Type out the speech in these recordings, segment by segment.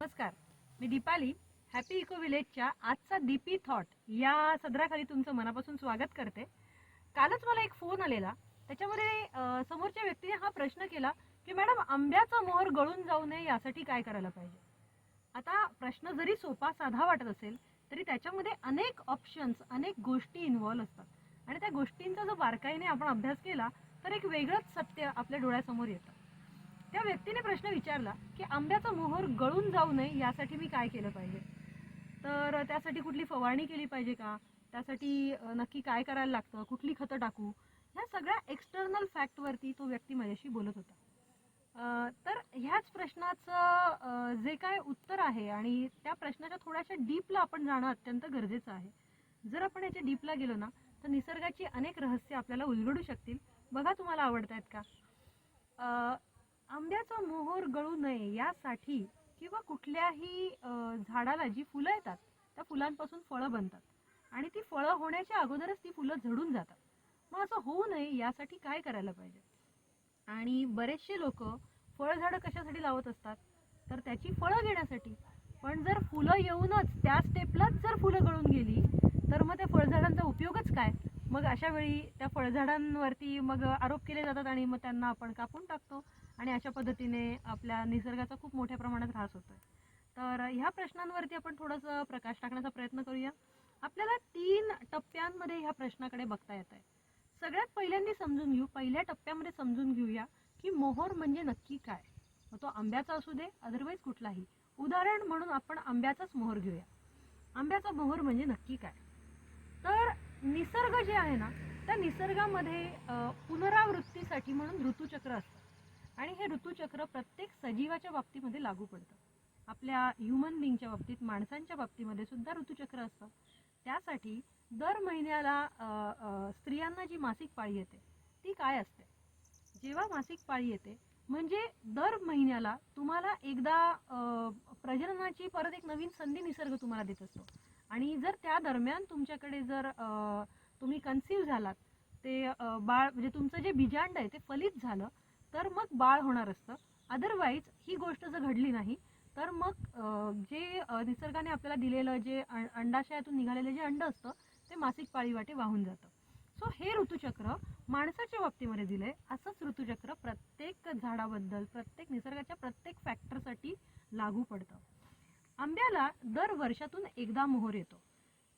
नमस्कार. मी Deepali. Happy eco विलेजच्या आजचा दीपी थॉट या सदराखाली तुमचं मनापासून स्वागत करते. कालच मला एक फोन आलेला. त्याच्यामध्ये समोरच्या व्यक्तीने हा प्रश्न केला की मॅडम आंब्याचा मोहर गळून जाऊ नये यासाठी काय करायला पाहिजे? आता प्रश्न जरी सोपा साधा वाटत असेल तरी त्याच्यामध्ये अनेक ऑप्शन्स अनेक गोष्टी इन्व्हॉल्व असतात. आणि त्या गोष्टींचा जो बारकाईने आपण अभ्यास केला तर एक वेगळंच सत्य आपल्या डोळ्यासमोर येतं. त्या व्यक्तीने प्रश्न विचारला की आंब्याचा मोहर गळून जाऊ नये यासाठी मी काय केलं पाहिजे? तर त्यासाठी कुठली फवारणी केली पाहिजे का? त्यासाठी नक्की काय करायला लागतं? कुठली खतं टाकू? ह्या सगळ्या एक्सटर्नल फॅक्टवरती तो व्यक्ती माझ्याशी बोलत होता. तर ह्याच प्रश्नाचं जे काय उत्तर आहे आणि त्या प्रश्नाच्या थोड्याशा डीपला आपण जाणं अत्यंत गरजेचं आहे. जर आपण याच्या डीपला गेलो ना तर निसर्गाची अनेक रहस्य आपल्याला उलगडू शकतील. बघा तुम्हाला आवडत आहेत का आंब्याचा मोहर गळू नये यासाठी किंवा कुठल्याही झाडाला जी फुलं येतात त्या फुलांपासून फळं बनतात. आणि ती फळं होण्याच्या अगोदरच ती फुलं झडून जातात. मग असं होऊ नये यासाठी काय करायला पाहिजे? आणि बरेचसे लोक फळझाडं कशासाठी लावत असतात? तर त्याची फळं घेण्यासाठी. पण जर फुलं येऊनच त्या स्टेपलाच जर फुलं गळून गेली तर मग त्या फळझाडांचा उपयोगच काय? मग अशा वेळी त्या फळझाडांवरती मग आरोप केले जातात आणि मग त्यांना आपण कापून टाकतो. आणि अशा पद्धतीने आपल्या निसर्गाचा खूप मोठ्या प्रमाणात ऱ्हास होतो आहे तर ह्या प्रश्नांवरती आपण थोडंसं प्रकाश टाकण्याचा प्रयत्न करूया. आपल्याला तीन टप्प्यांमध्ये ह्या प्रश्नाकडे बघता येत आहे सगळ्यात पहिल्यांदा समजून घेऊ पहिल्या टप्प्यामध्ये समजून घेऊया की मोहर म्हणजे नक्की काय? मग तो आंब्याचा असू दे अदरवाईज कुठलाही. उदाहरण म्हणून आपण आंब्याचाच मोहर घेऊया. आंब्याचा मोहर म्हणजे नक्की काय? तर निसर्ग जे आहे ना त्या निसर्गामध्ये पुनरावृत्तीसाठी म्हणून ऋतुचक्र असतं. आणि हे ऋतुचक्र प्रत्येक सजीवाच्या बाबतीमध्ये लागू पडतं. आपल्या ह्युमन बिंगच्या बाबतीत माणसांच्या बाबतीमध्ये सुद्धा ऋतुचक्र असतं. त्यासाठी दर महिन्याला स्त्रियांना जी मासिक पाळी येते ती काय असते? जेव्हा मासिक पाळी येते म्हणजे दर महिन्याला तुम्हाला एकदा प्रजननाची परत एक नवीन संधी निसर्ग तुम्हाला देत असतो. आणि जर त्या दरम्यान तुमच्याकडे जर तुम्ही कन्सिव्ह झालात ते बाळ म्हणजे तुमचं जे बीजांड आहे ते फलित झालं तर मग बाळ होणार असतं. अदरवाईज ही गोष्ट जर घडली नाही तर मग जे निसर्गाने आपल्याला दिलेलं जे अंडाशयातून निघालेलं जे अंड असतं ते मासिक पाळीवाटे वाहून जातं. सो हे ऋतुचक्र माणसाच्या बाबतीमध्ये दिलंय. असंच ऋतुचक्र प्रत्येक झाडाबद्दल प्रत्येक निसर्गाच्या प्रत्येक फॅक्टरसाठी लागू पडतं. आंब्याला दर वर्षातून एकदा मोहर येतो.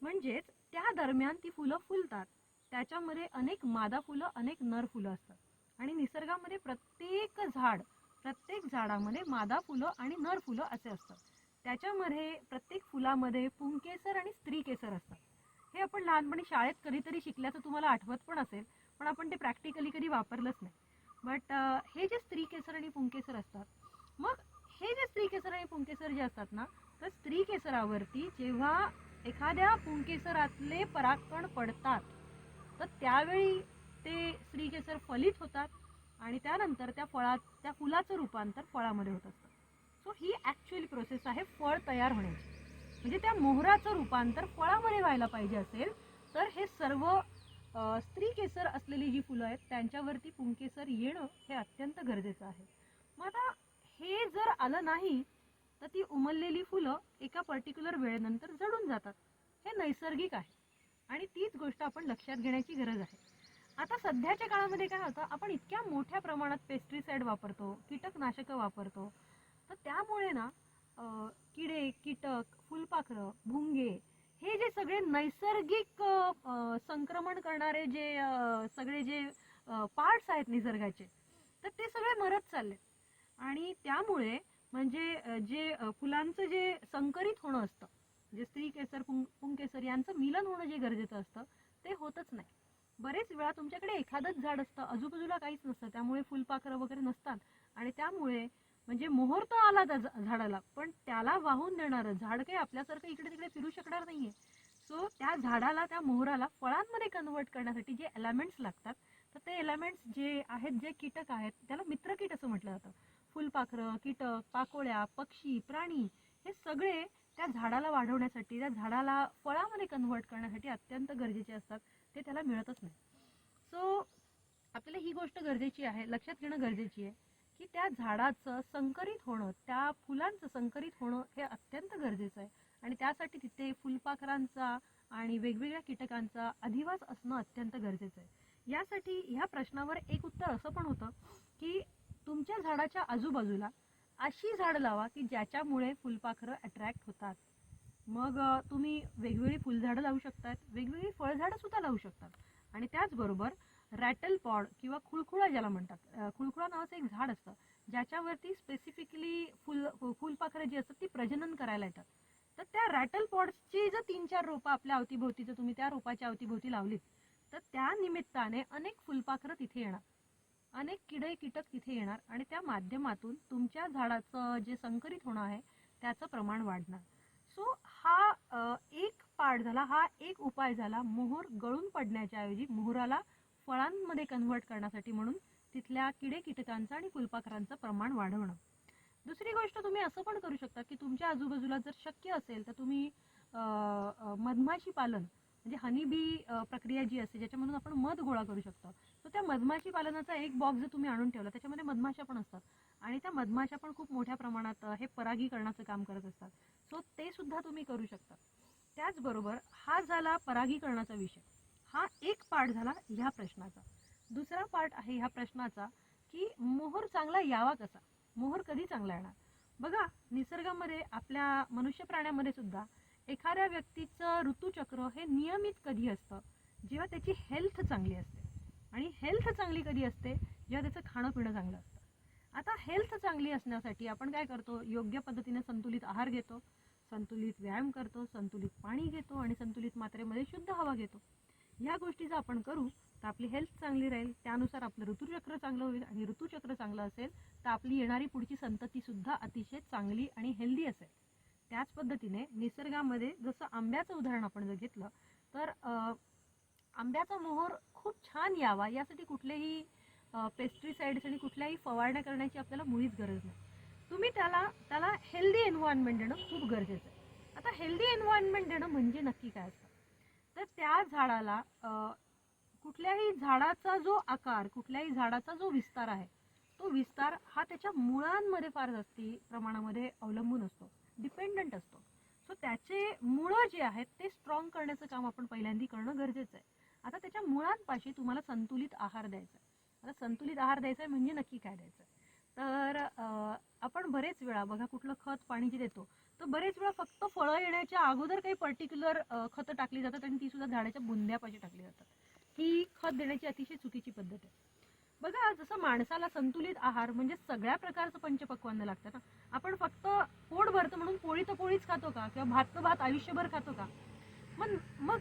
म्हणजेच त्या दरम्यान ती फुलं फुलतात. त्याच्यामध्ये अनेक मादा फुलं अनेक नर फुलं असतात. आणि निसर्गामध्ये प्रत्येक झाड प्रत्येक झाडामध्ये मादा फुलं आणि नर फुलं असे असतात. त्याच्यामध्ये प्रत्येक फुलामध्ये पुंकेसर आणि स्त्री केसर असतात. हे आपण लहानपणी शाळेत कधीतरी शिकल्याचं तुम्हाला आठवत पण असेल पण आपण ते प्रॅक्टिकली कधी वापरलंच नाही. बट हे जे स्त्री केसर आणि पुंकेसर असतात मग हे जे स्त्री केसर आणि पुंकेसर जे असतात ना तर स्त्री केसरावरती जेव्हा एखाद्या पुंकेसरातले परागकण पडतात तर त्यावेळी ते स्त्री केसर फलित होतात आणि त्यानंतर त्या फळात त्या फुलाचं रूपांतर फळामध्ये होत असतं. सो ही ॲक्च्युअली प्रोसेस आहे फळ तयार होण्याची. म्हणजे त्या मोहराचं रूपांतर फळामध्ये व्हायला पाहिजे असेल तर हे सर्व स्त्री केसर असलेली जी फुलं आहेत त्यांच्यावरती पुंकेसर येणं हे अत्यंत गरजेचं आहे. मग आता हे जर आलं नाही तर ती उमललेली फुलं एका पर्टिक्युलर वेळेनंतर जडून जातात. हे नैसर्गिक आहे. आणि तीच गोष्ट आपण लक्षात घेण्याची गरज आहे. आता सध्याच्या काळामध्ये काय होतं आपण इतक्या मोठ्या प्रमाणात पेस्ट्रीसाईड वापरतो कीटकनाशकं वापरतो. तर त्यामुळे ना किडे कीटक फुलपाखरं भुंगे हे जे सगळे नैसर्गिक संक्रमण करणारे जे सगळे जे पार्ट्स आहेत निसर्गाचे तर ते सगळे मरत चालले आणि त्यामुळे म्हणजे जे फुलांचं जे संकरित होणं असतं जे स्त्री केसर पुं पुंकेसर यांचं मिलन होणं जे गरजेचं असतं ते होतच नाही. बरेच वेळा तुमच्याकडे एखादंच झाड असतं आजूबाजूला काहीच नसतं त्यामुळे फुलपाखरं वगैरे नसतात. आणि त्यामुळे म्हणजे मोहर तर आला त्या झाडाला पण त्याला वाहून देणारं झाड काही आपल्यासारखं इकडे तिकडे फिरू शकणार नाहीये. सो त्या झाडाला त्या मोहराला फळांमध्ये कन्वर्ट करण्यासाठी जे एलिमेंट्स लागतात तर ते एलिमेंट्स जे आहेत जे कीटक आहेत त्याला मित्रकीट असं म्हटलं जातं. फुलपाखरं कीटक पाकोळ्या पक्षी प्राणी हे सगळे त्या झाडाला वाढवण्यासाठी त्या झाडाला फळामध्ये कन्व्हर्ट करण्यासाठी अत्यंत गरजेचे असतात. ते त्याला मिळतच नाही. सो आपल्याला ही गोष्ट गरजेची आहे लक्षात घेणं गरजेची आहे की त्या झाडाचं संकरित होणं त्या फुलांचं संकरित होणं हे अत्यंत गरजेचं आहे. आणि त्यासाठी तिथे फुलपाखरांचा आणि वेगवेगळ्या कीटकांचा अधिवास असणं अत्यंत गरजेचं आहे. यासाठी ह्या प्रश्नावर एक उत्तर असं पण होतं की तुमच्या झाडाच्या आजूबाजूला अशी झाडं लावा की ज्याच्यामुळे फुलपाखरं अट्रॅक्ट होतात. मग तुम्ही वेगवेगळी फुलझाडं लावू शकतात वेगवेगळी फळझाडं सुद्धा लावू शकतात. आणि त्याचबरोबर रॅटल पॉड किंवा खुळखुळा ज्याला म्हणतात खुळखुळा नावाचं एक झाड असतं ज्याच्यावरती स्पेसिफिकली फुल फुलपाखरं जी असतात ती प्रजनन करायला येतात. तर त्या रॅटल पॉड्सची जर तीन चार रोपं आपल्या अवतीभोवती जर तुम्ही त्या रोपाच्या अवतीभोवती लावलीत तर त्या निमित्ताने अनेक फुलपाखरं तिथे येणार. अनेक किडे कीटक तिथे येणार आणि त्या माध्यमातून तुमच्या झाडाचं जे संकरित होणं आहे त्याचं प्रमाण वाढणार. सो हा एक पार्ट झाला हा एक उपाय झाला मोहर गळून पडण्याच्या ऐवजी मोहराला फळांमध्ये कन्व्हर्ट करण्यासाठी म्हणून तिथल्या किडे कीटकांचं आणि फुलपाखरांचं प्रमाण वाढवणं. दुसरी गोष्ट तुम्ही असं पण करू शकता की तुमच्या आजूबाजूला जर शक्य असेल तर तुम्ही मधमाशी पालन म्हणजे हनी बी प्रक्रिया जी असते ज्याच्यामधून आपण मध गोळा करू शकतो. तर त्या मधमाशी पालनाचा एक बॉक्स जर तुम्ही आणून ठेवला त्याच्यामध्ये मधमाशा पण असतात. आणि त्या मधमाशा पण खूप मोठ्या प्रमाणात हे परागीकरणाचं काम करत असतात. सो ते सुद्धा तुम्ही करू शकता. त्याचबरोबर हा झाला परागीकरणाचा विषय. हा एक पार्ट झाला ह्या प्रश्नाचा. दुसरा पार्ट आहे ह्या प्रश्नाचा की मोहर चांगला यावा कसा? मोहर कधी चांगला येणार? बघा निसर्गामध्ये आपल्या मनुष्य प्राण्यामध्ये सुद्धा एखाद्या व्यक्तीचं ऋतुचक्र हे नियमित कधी असतं? जेव्हा त्याची हेल्थ चांगली असते. आणि हेल्थ चांगली कधी असते? जेव्हा त्याचं खाणं पिणं चांगलं असतं. आता हेल्थ चांगली असण्यासाठी आपण काय करतो? योग्य पद्धतीने संतुलित आहार घेतो संतुलित व्यायाम करतो संतुलित पाणी घेतो आणि संतुलित मात्रेमध्ये शुद्ध हवा घेतो. ह्या गोष्टी जर आपण करू तर आपली हेल्थ चांगली राहील त्यानुसार आपलं ऋतुचक्र चांगलं होईल आणि ऋतुचक्र चांगलं असेल तर आपली येणारी पुढची संततीसुद्धा अतिशय चांगली आणि हेल्दी असेल. त्याच पद्धतीने निसर्गामध्ये जसं आंब्याचं उदाहरण आपण जर घेतलं तर आंब्याचा मोहर खूप छान यावा यासाठी कुठलेही पेस्ट्रीसाईड्स आणि कुठल्याही फवारण्या करण्याची आपल्याला मुळीच गरज नाही. तुम्ही त्याला त्याला हेल्दी एन्व्हायरमेंट देणं खूप गरजेचं आहे. आता हेल्दी एन्व्हायरमेंट देणं म्हणजे नक्की काय असतं? तर त्या झाडाला कुठल्याही झाडाचा जो आकार कुठल्याही झाडाचा जो विस्तार आहे तो विस्तार हा त्याच्या मुळांमध्ये फार जास्ती प्रमाणामध्ये अवलंबून असतो. डिपेंडंट असतो. सो त्याचे मुळं जे आहेत ते स्ट्रॉंग करण्याचं काम आपण पहिल्यांदा करणं गरजेचं आहे. आता त्याच्या मुळांपाशी तुम्हाला संतुलित आहार द्यायचा आहे. आता संतुलित आहार द्यायचा आहे म्हणजे नक्की काय द्यायचं आहे? तर आपण बरेच वेळा बघा कुठलं खत पाणी जे देतो तर बरेच वेळा फक्त फळं येण्याच्या अगोदर काही पर्टिक्युलर खतं टाकली जातात आणि ती सुद्धा झाडाच्या बुंद्यापाशी टाकली जातात. ही खत देण्याची अतिशय चुकीची पद्धत आहे. बघा जसं माणसाला संतुलित आहार म्हणजे सगळ्या प्रकारचं पंचपक्वान्न लागतं ना. आपण फक्त पोट भरतं म्हणून पोळी तर पोळीच खातो का? किंवा भात तर भात आयुष्यभर खातो का? मग मग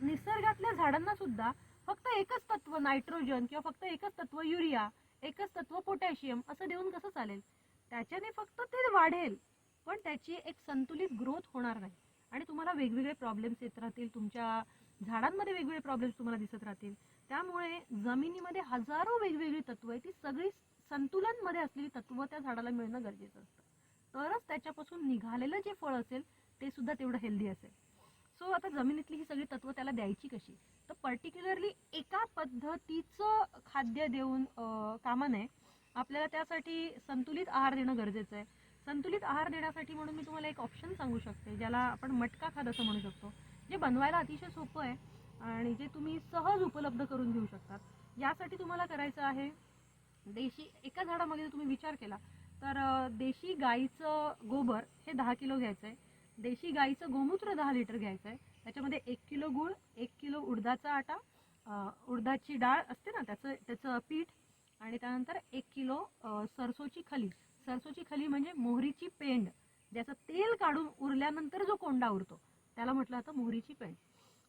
निसर्गातल्या झाडांना सुद्धा फक्त एकच तत्व नायट्रोजन किंवा फक्त एकच तत्व युरिया एकच तत्व पोटॅशियम असं देऊन कसं चालेल? त्याच्याने फक्त ते वाढेल. पण त्याची एक संतुलित ग्रोथ होणार नाही. आणि तुम्हाला वेगवेगळे प्रॉब्लेम्स येत राहतील तुमच्या झाडांमध्ये वेगवेगळे प्रॉब्लेम्स तुम्हाला दिसत राहतील. त्यामुळे जमिनीमध्ये हजारो वेगवेगळी तत्व आहे ती सगळी संतुलनमध्ये असलेली तत्व त्या झाडाला मिळणं गरजेचं असतं. तरच त्याच्यापासून निघालेलं जे फळ असेल ते सुद्धा तेवढं हेल्दी असेल. सो आता जमिनीतली ही सगळी तत्व त्याला द्यायची कशी? तर पर्टिक्युलरली एका पद्धतीचं खाद्य देऊन कामा नये आपल्याला त्यासाठी संतुलित आहार देणं गरजेचं आहे. संतुलित आहार देण्यासाठी म्हणून मी तुम्हाला एक ऑप्शन सांगू शकते ज्याला आपण मटका खाद असं म्हणू शकतो. जे बनवायला अतिशय सोपं आहे आणि जे तुम्ही सहज उपलब्ध करून घेऊ शकतात यासाठी तुम्हाला करायचं आहे देशी एका झाडामध्ये जर तुम्ही विचार केला तर देशी गाईचं गोबर हे दहा किलो घ्यायचं आहे देशी गाईचं गोमूत्र दहा लिटर घ्यायचं आहे त्याच्यामध्ये एक किलो गूळ एक किलो उडदाचा आटा उडदाची डाळ असते ना त्याचं त्याचं पीठ आणि त्यानंतर एक किलो सरसोची खली. सरसोची खली म्हणजे मोहरीची पेंड ज्याचं तेल काढून उरल्यानंतर जो कोंडा उरतो त्याला म्हटलं जातं मोहरीची पेंड.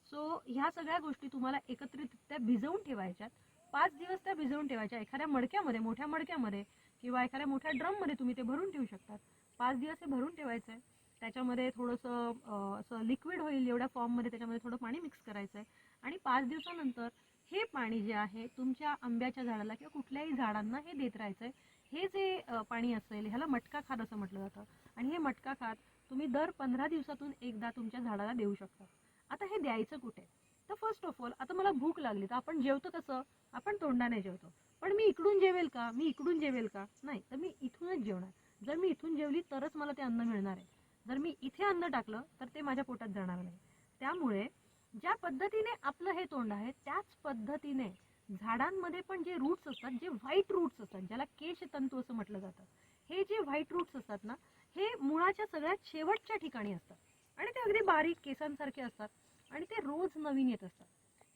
सो ह्या सगळ्या गोष्टी तुम्हाला एकत्रितरित्या भिजवून ठेवायच्यात. पाच दिवस त्या भिजवून ठेवायच्या. एखाद्या मडक्यामध्ये मोठ्या मडक्यामध्ये किंवा एखाद्या मोठ्या ड्रममध्ये तुम्ही ते भरून ठेवू शकतात. पाच दिवस हे भरून ठेवायचं आहे त्याच्यामध्ये थोडंसं असं लिक्विड होईल एवढ्या फॉर्ममध्ये त्याच्यामध्ये थोडं पाणी मिक्स करायचं आहे आणि पाच दिवसानंतर हे पाणी जे आहे तुमच्या आंब्याच्या झाडाला किंवा कुठल्याही झाडांना हे देत राहायचं आहे हे जे पाणी असेल ह्याला मटका खाद असं म्हटलं जातं. आणि हे मटका खात तुम्ही दर पंधरा दिवसातून एकदा तुमच्या झाडाला देऊ शकता. आता हे द्यायचं कुठे? तर फर्स्ट ऑफ ऑल आता मला भूक लागली तर आपण जेवतो कसं? आपण तोंडाने जेवतो. पण मी इकडून जेवेल का? मी इकडून जेवेल का? नाही तर मी इथूनच जेवणार. जर मी इथून जेवली तरच मला ते अन्न मिळणार आहे. जर मी इथे अन्न टाकलं तर ते माझ्या पोटात जाणार नाही. त्यामुळे ज्या पद्धतीने आपलं हे तोंड आहे त्याच पद्धतीने झाडांमध्ये पण जे रूट्स असतात जे व्हाईट रूट्स असतात ज्याला केशतंतू असं म्हटलं जातं हे जे व्हाईट रूट्स असतात ना हे मुळाच्या सगळ्यात शेवटच्या ठिकाणी असतात. आणि ते अगदी बारीक केसांसारखे असतात आणि ते रोज नवीन येत असतात.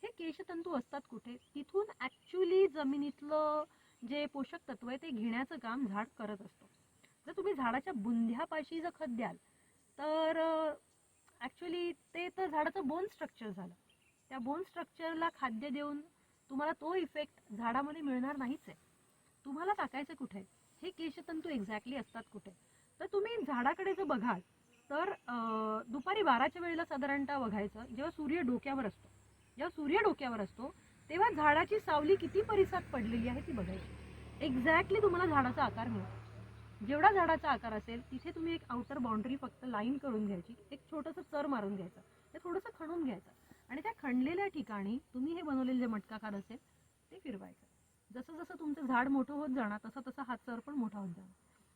हे केशतंतू असतात कुठे? तिथून ॲक्च्युली जमिनीतलं जे पोषक तत्व आहे ते घेण्याचं काम झाड करत असतं. जर तुम्ही झाडाच्या बुंध्यापाशी जर खत द्याल तर ॲक्च्युली ते तर झाडाचं बोन स्ट्रक्चर झालं. त्या बोन स्ट्रक्चरला खाद्य देऊन तुम्हाला तो इफेक्ट झाडामध्ये मिळणार नाहीच आहे. तुम्हाला टाकायचं कुठे? हे केशतंतू एक्झॅक्टली असतात कुठे? तर तुम्ही झाडाकडे जर बघाल तर दुपारी बाराच्या वेळेला साधारणतः बघायचं जेव्हा सूर्य डोक्यावर असतो जेव्हा सूर्य डोक्यावर असतो तेव्हा झाडाची सावली किती परिसात पडलेली आहे ती बघायची. एक्झॅक्टली तुम्हाला झाडाचा आकार मिळतो. जेवढा झाडाचा आकार असेल तिथे तुम्ही एक आउटर बाउंड्री फक्त लाईन करून घ्यायची एक छोटंसं चर मारून घ्यायचं ते थोडंसं खणून घ्यायचं. आणि त्या खणलेल्या ठिकाणी तुम्ही हे बनवलेले जे मटका खात असेल ते फिरवायचं. जसं जसं तुमचं झाड मोठं होत जाणार तसं तसं हा पण मोठा होत जाणार.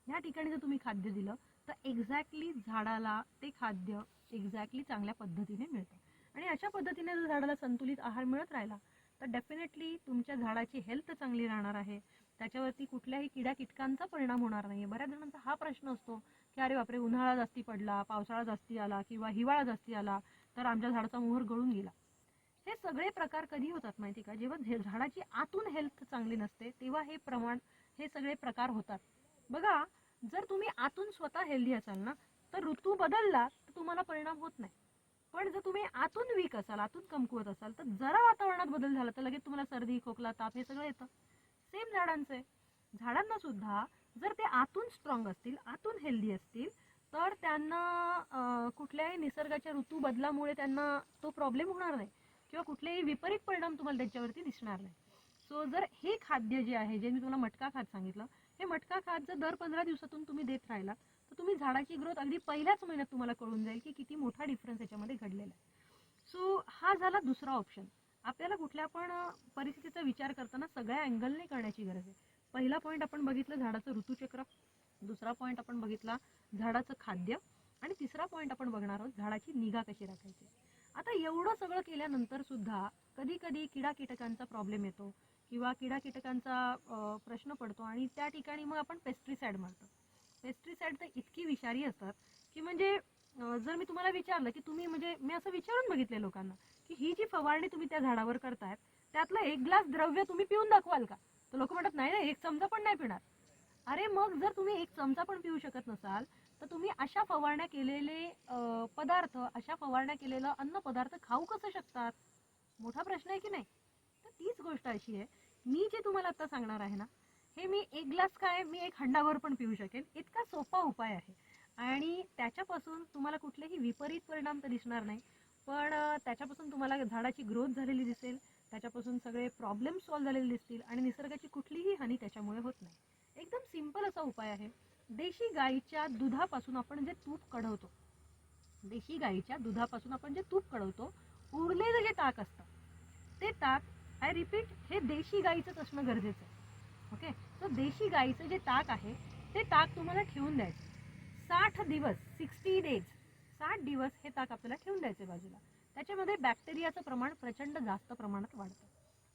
ह्या ठिकाणी जर तुम्ही खाद्य दिलं तर एक्झॅक्टली झाडाला ते खाद्य एक्झॅक्टली चांगल्या पद्धतीने मिळतं. आणि अशा पद्धतीने जर झाडाला संतुलित आहार मिळत राहिला तर डेफिनेटली तुमच्या झाडाची हेल्थ चांगली राहणार आहे. त्याच्यावरती कुठल्याही किड्या किटकांचा परिणाम होणार नाही बऱ्याच जणांचा हा प्रश्न असतो की अरे बापरे उन्हाळा जास्ती पडला पावसाळा जास्ती आला किंवा हिवाळा जास्ती आला तर आमच्या झाडाचा मोहर गळून गेला. हे सगळे प्रकार कधी होतात माहिती का? जेव्हा झाडाची आतून हेल्थ चांगली नसते तेव्हा हे प्रमाण हे सगळे प्रकार होतात. बघा जर तुम्ही आतून स्वतः हेल्दी असाल ना तर ऋतू बदलला तर तुम्हाला परिणाम होत नाही. पण जर तुम्ही आतून वीक असाल आतून कमकुवत असाल तर जरा वातावरणात बदल झाला तर लगेच तुम्हाला सर्दी खोकला ताप हे सगळं येतं. सेम झाडांचं. आहे झाडांना सुद्धा जर ते आतून स्ट्रॉंग असतील आतून हेल्दी असतील तर त्यांना कुठल्याही निसर्गाच्या ऋतू बदलामुळे त्यांना तो प्रॉब्लेम होणार नाही. किंवा कुठलेही विपरीत परिणाम तुम्हाला त्याच्यावरती दिसणार नाही. सो जर हे खाद्य जे आहे जे मी तुम्हाला मटका खात सांगितलं हे मटका खात जर दर पंधरा दिवसातून तुम्ही देत राहिला तर तुम्ही झाडाची ग्रोथ अगदी पहिल्याच महिन्यात तुम्हाला कळून जाईल की किती मोठा डिफरन्स याच्यामध्ये घडलेला आहे. सो हा झाला दुसरा ऑप्शन आपल्याला कुठल्या पण परिस्थितीचा विचार करताना सगळ्या अँगलने करण्याची गरज आहे. पहिला पॉईंट आपण बघितलं झाडाचं ऋतुचक्र. दुसरा पॉईंट आपण बघितला झाडाचं खाद्य आणि तिसरा पॉईंट आपण बघणार आहोत झाडाची निगा कशी राखायची. आता एवढं सगळं केल्यानंतर सुद्धा कधी कधी किडा कीटकांचा प्रॉब्लेम येतो किंवा किडा कीटकांचा प्रश्न पडतो आणि त्या ठिकाणी मग आपण पेस्ट्रीसाईड मारतो. पेस्ट्रीसाईड तर इतकी विषारी असतात की म्हणजे जर मी तुम्हाला विचारलं की तुम्ही म्हणजे मी असं विचारून बघितले लोकांना की ही जी फवारणी तुम्ही त्या झाडावर करतायत त्यातलं एक ग्लास द्रव्य तुम्ही पिऊन दाखवाल का? तर लोक म्हणतात नाही ना एक चमचा पण नाही पिणार. अरे मग जर तुम्ही एक चमचा पण पिऊ शकत नसाल तर तुम्ही अशा फवारण्या केलेले पदार्थ अशा फवारण्या केलेलं अन्न पदार्थ खाऊ कसं शकतात? मोठा प्रश्न आहे की नाही? तर तीच गोष्ट अशी आहे मी जे तुम्हाला आता सांगणार आहे ना हे मी एक ग्लास काय मी एक हंडाभर पण पिऊ शकेन. इतका सोपा उपाय आहे. आणि त्याच्यापासून तुम्हाला कुठलेही विपरीत परिणाम तर दिसणार नाही. पण त्याच्यापासून तुम्हाला झाडाची ग्रोथ झालेली दिसेल त्याच्यापासून सगळे प्रॉब्लेम सॉल्व्ह झालेले दिसतील आणि निसर्गाची कुठलीही हानी त्याच्यामुळे होत नाही. एकदम सिंपल असा उपाय आहे. देशी गाईच्या दुधापासून आपण जे तूप कढवतो देशी गाईच्या दुधापासून आपण जे तूप कढवतो उरलेलं जे ताक असतं ते ताक आय रिपीट हे देशी गाईचंच असणं गरजेचं आहे. ओके तर देशी गाईचं जे ताक आहे ते ताक तुम्हाला ठेवून द्यायचं. साठ दिवस सिक्स्टी डेज साठ दिवस हे ताक आपल्याला ठेवून द्यायचे बाजूला. त्याच्यामध्ये बॅक्टेरियाचं प्रमाण प्रचंड जास्त प्रमाणात वाढतं.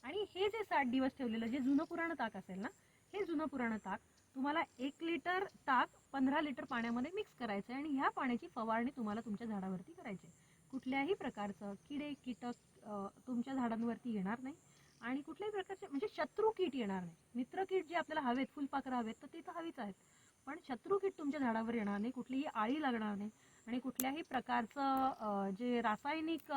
आणि हे जे साठ दिवस ठेवलेलं जे जुनं पुराणं ताक असेल ना हे जुनं पुराणं ताक तुम्हाला एक लिटर ताक पंधरा लिटर पाण्यामध्ये मिक्स करायचं आहे आणि ह्या पाण्याची फवारणी तुम्हाला तुमच्या झाडावरती करायची आहे. कुठल्याही प्रकारचं किडे कीटक तुमच्या झाडांवरती येणार नाही आणि कुठल्याही प्रकारचे म्हणजे शत्रू कीट येणार नाही मित्र कीट जे आपल्याला हवेत फुलपाखरं हवेत तर ते तर हवीच आहेत पण शत्रू कीट तुमच्या झाडावर येणार नाही कुठलीही आळी लागणार नाही आणि कुठल्याही प्रकारचं जे रासायनिक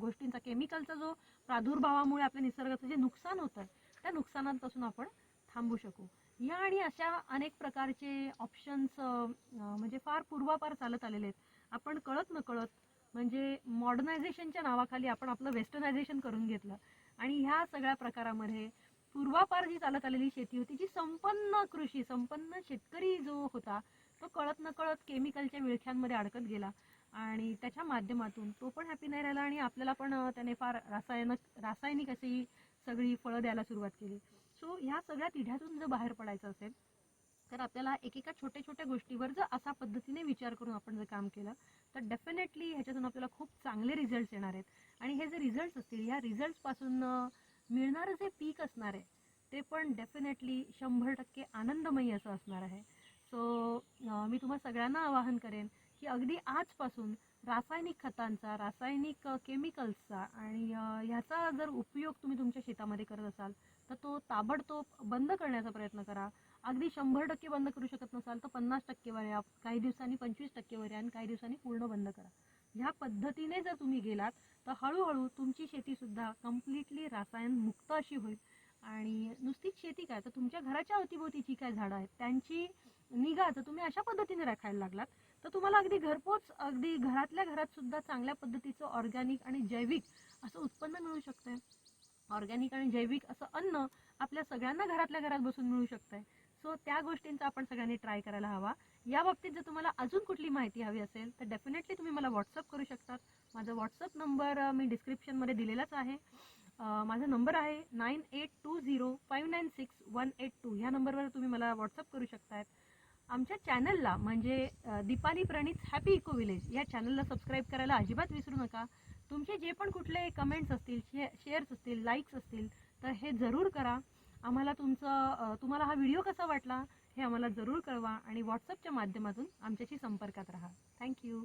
गोष्टींचा केमिकलचा जो प्रादुर्भावामुळे आपल्या निसर्गाचं जे नुकसान होतं त्या नुकसानांपासून आपण थांबू शकू. या आणि अशा अनेक प्रकारचे ऑप्शन्स म्हणजे फार पूर्वापार चालत आलेले आहेत. आपण कळत न कळत म्हणजे मॉडर्नायझेशनच्या नावाखाली आपण आपलं वेस्टर्नायझेशन करून घेतलं. आणि ह्या सगळ्या प्रकारामध्ये पूर्वापार जी चालत आलेली शेती होती जी संपन्न कृषी संपन्न शेतकरी जो होता तो कळत न कळत केमिकलच्या विळख्यांमध्ये अडकत गेला. आणि त्याच्या माध्यमातून तो पण हॅपी नाही राहिला आणि आपल्याला पण त्याने फार रासायनिक रासायनिक अशी सगळी फळं द्यायला सुरुवात केली. सो ह्या सगळ्या तिढ्यातून जर बाहेर पडायचं असेल तर आपल्याला एकेका छोट्या छोट्या गोष्टीवर जर असा पद्धतीने विचार करून आपण जर काम केलं तर डेफिनेटली ह्याच्यातून आपल्याला खूप चांगले रिझल्ट्स येणार आहेत. आणि हे जे रिझल्ट्स असतील ह्या रिझल्ट्सपासून मिळणारं जे पीक असणार आहे ते पण डेफिनेटली शंभर टक्के आनंदमयी असं असणार आहे. सो मी तुम्हा सगळ्यांना आवाहन करेन की अगदी आजपासून रासायनिक खतांचा रासायनिक केमिकल्सचा आणि ह्याचा जर उपयोग तुम्ही तुमच्या शेतामध्ये करत असाल तर तो ताबडतोब बंद करण्याचा प्रयत्न करा. अगदी शंभर टक्के बंद करू शकत नसाल तर पन्नास टक्केवर या काही दिवसांनी पंचवीस टक्केवर या आणि काही दिवसांनी पूर्ण बंद करा. ह्या पद्धतीने जर तुम्ही गेलात तर हळूहळू तुमची शेतीसुद्धा कम्प्लिटली रासायनमुक्त अशी होईल. आणि नुसतीच शेती काय तर तुमच्या घराच्या अवतीभोवती जी काय झाडं आहेत त्यांची निगा जर तुम्ही अशा पद्धतीने राखायला लागलात तर तुम्हाला अगदी घरपोच अगदी घरातल्या घरात सुद्धा चांगल्या पद्धतीचं ऑर्गॅनिक आणि जैविक असं उत्पन्न मिळू शकतं ऑर्गॅनिक आणि जैविक असं अन्न आपल्या सगळ्यांना घरातल्या घरात बसून मिळू शकतंय. सो त्या गोष्टींचा आपण सगळ्यांनी ट्राय करायला हवा. या बाबतीत जर तुम्हाला अजून कुठली माहिती हवी असेल तर डेफिनेटली तुम्ही मला व्हॉट्सअप करू शकतात. माझा व्हॉट्सअप नंबर मी डिस्क्रिप्शनमध्ये दिलेलाच आहे. माझा नंबर आहे nine eight two zero five nine six one eight two. ह्या नंबरवर तुम्ही मला व्हॉट्सअप करू शकतात आमच्या चॅनलला म्हणजे दीपाली प्रणित हॅपी इको विलेज या चॅनलला सबस्क्राईब करायला अजिबात विसरू नका. तुमचे जे पण कुठले कमेंट्स असतील शे शेअर्स असतील लाईक्स असतील तर हे जरूर करा. आम्हाला तुमचं तुम्हाला हा व्हिडिओ कसा वाटला हे आम्हाला जरूर कळवा आणि व्हॉट्सअपच्या माध्यमातून आमच्याशी संपर्कात राहा. थँक्यू